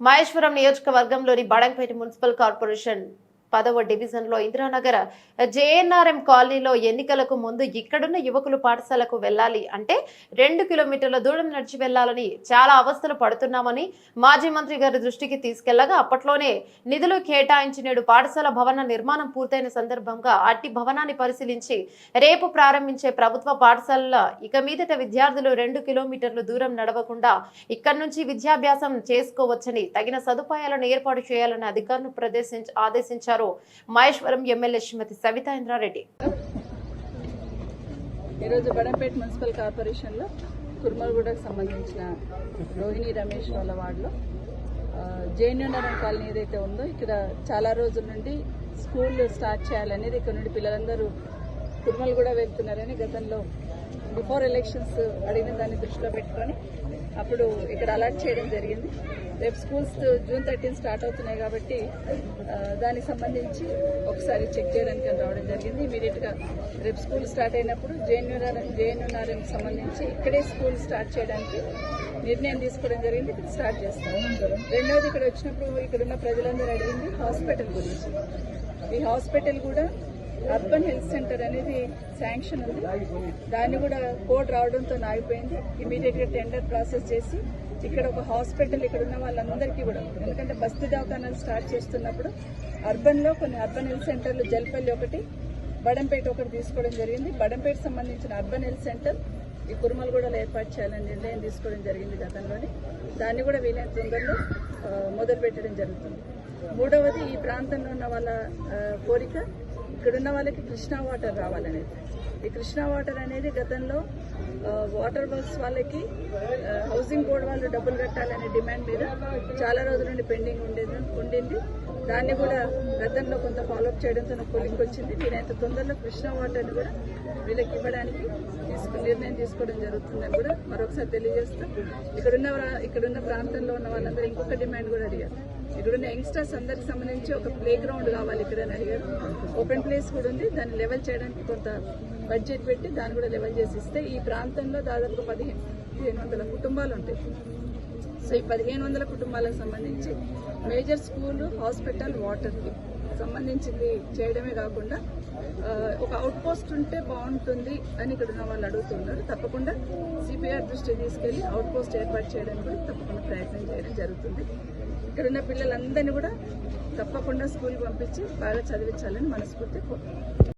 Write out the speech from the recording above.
మహేశ్వరం నియోజకవర్గంలోని Badangpet municipal corporation పదవ డివిజన్లో ఇందిరానగర్ జేఎన్ఆర్ఎం కాలనీలో ఎన్నికలకు ముందు ఇక్కడున్న యువకులు పాఠశాలకు వెళ్ళాలి అంటే రెండు కిలోమీటర్ల దూరం నడిచి వెళ్ళాలని చాలా అవస్థలు పడుతున్నామని మాజీ మంత్రి గారి దృష్టికి తీసుకెళ్ళగా అప్పట్లోనే నిధులు కేటాయించి నేడు పాఠశాల భవన నిర్మాణం పూర్తయిన సందర్భంగా అట్టి భవనాన్ని పరిశీలించి రేపు ప్రారంభించే ప్రభుత్వ పాఠశాలల ఇక మీదట విద్యార్థులు రెండు కిలోమీటర్లు దూరం నడవకుండా ఇక్కడి నుంచి విద్యాభ్యాసం చేసుకోవచ్చని తగిన సదుపాయాలను ఏర్పాటు చేయాలని అధికారులను ప్రదేశించ ఆదేశించారు. మహేశ్వరం ఎమ్మెల్యే శ్రీమతి సవితా ఇంద్రారెడ్డి. ఈరోజు బడంపేట మున్సిపల్ కార్పొరేషన్లో కుర్మల్గూడకు సంబంధించిన రోహిణి రమేష్ వాళ్ళ వార్డులో జేఎన్యూనగర్ కాలనీ ఏదైతే ఉందో ఇక్కడ చాలా రోజుల నుండి స్కూల్ స్టార్ట్ చేయాలనేది ఇక్కడ నుండి పిల్లలందరూ కుర్మల్గూడ వెళ్తున్నారని గతంలో బిఫోర్ ఎలక్షన్స్ అడిగిన దాన్ని దృష్టిలో పెట్టుకొని అప్పుడు ఇక్కడ అలర్ట్ చేయడం జరిగింది. రేపు స్కూల్స్ జూన్ థర్టీన్ స్టార్ట్ అవుతున్నాయి కాబట్టి దానికి సంబంధించి ఒకసారి చెక్ చేయడానికి రావడం జరిగింది. ఇమీడియట్గా రేపు స్కూల్ స్టార్ట్ అయినప్పుడు జేఎన్యూఆర్ఎం జేఎన్యూఆర్ఎం సంబంధించి ఇక్కడే స్కూల్ స్టార్ట్ చేయడానికి నిర్ణయం తీసుకోవడం జరిగింది. ఇక్కడ స్టార్ట్ చేస్తాం. రెండవది ఇక్కడ వచ్చినప్పుడు ఇక్కడ ఉన్న ప్రజలందరూ అడిగింది హాస్పిటల్ గురించి. ఈ హాస్పిటల్ కూడా అర్బన్ హెల్త్ సెంటర్ అనేది శాంక్షన్ ఉంది. దాన్ని కూడా కోడ్ రావడంతో ఆగిపోయింది. ఇమీడియట్గా టెండర్ ప్రాసెస్ చేసి ఇక్కడ ఒక హాస్పిటల్ ఇక్కడ ఉన్న వాళ్ళందరికీ కూడా ఎందుకంటే బస్తీ దవాఖానాలు స్టార్ట్ చేస్తున్నప్పుడు అర్బన్లో కొన్ని అర్బన్ హెల్త్ సెంటర్లు జల్పల్లి ఒకటి బడంపేట ఒకటి తీసుకోవడం జరిగింది. బడంపేట సంబంధించిన అర్బన్ హెల్త్ సెంటర్ ఈ కురుమలగూడలో ఏర్పాటు చేయాలని నిర్ణయం తీసుకోవడం జరిగింది గతంలోనే. దాన్ని కూడా వీలైన తొందరలో మొదలు పెట్టడం జరుగుతుంది. మూడవది ఈ ప్రాంతంలో ఉన్న వాళ్ళ కోరిక ఇక్కడున్న వాళ్ళకి కృష్ణా వాటర్ రావాలనేది. ఈ కృష్ణా వాటర్ అనేది గతంలో వాటర్ వర్క్స్ వాళ్ళకి హౌసింగ్ బోర్డ్ వాళ్ళు డబ్బులు కట్టాలనే డిమాండ్ మీద చాలా రోజుల నుండి పెండింగ్ ఉండేది ఉండింది. దాన్ని కూడా గతంలో కొంత ఫాలోఅప్ చేయడంతో నాకు వచ్చింది. వచ్చింది వీలైనంత తొందరలో కృష్ణా వాటర్ని కూడా వీళ్ళకి ఇవ్వడానికి తీసుకు నిర్ణయం తీసుకోవడం జరుగుతుందని కూడా మరొకసారి తెలియజేస్తూ ఇక్కడున్న ఇక్కడున్న ప్రాంతంలో ఉన్న వాళ్ళందరూ ఇంకొక డిమాండ్ కూడా అడిగారు. ఇక్కడున్న యంగ్స్టర్స్ అందరికి సంబంధించి ఒక ప్లే గ్రౌండ్ కావాలి ఇక్కడ అని అడిగారు. ఓపెన్ ప్లేస్ కూడా ఉంది. దాన్ని లెవెల్ చేయడానికి కొంత బడ్జెట్ పెట్టి దాన్ని కూడా లెవెల్ చేసి ఇస్తే ఈ ప్రాంతంలో దాదాపు పదిహేను పదిహేను వందల కుటుంబాలు ఉంటాయి. సో ఈ పదిహేను వందల కుటుంబాలకు సంబంధించి మేజర్ స్కూల్ హాస్పిటల్ వాటర్కి సంబంధించింది చేయడమే కాకుండా ఒక అవుట్ పోస్ట్ ఉంటే బాగుంటుంది అని ఇక్కడ ఉన్న వాళ్ళు అడుగుతున్నారు. తప్పకుండా సిపిఆర్ దృష్టి తీసుకెళ్ళి అవుట్ పోస్ట్ ఏర్పాటు చేయడానికి కూడా తప్పకుండా ప్రయత్నం చేయడం జరుగుతుంది. ఇక్కడ ఉన్న పిల్లలందరినీ కూడా తప్పకుండా స్కూల్కి పంపించి బాగా చదివించాలని మనస్ఫూర్తి కోరుకుంటున్నాను.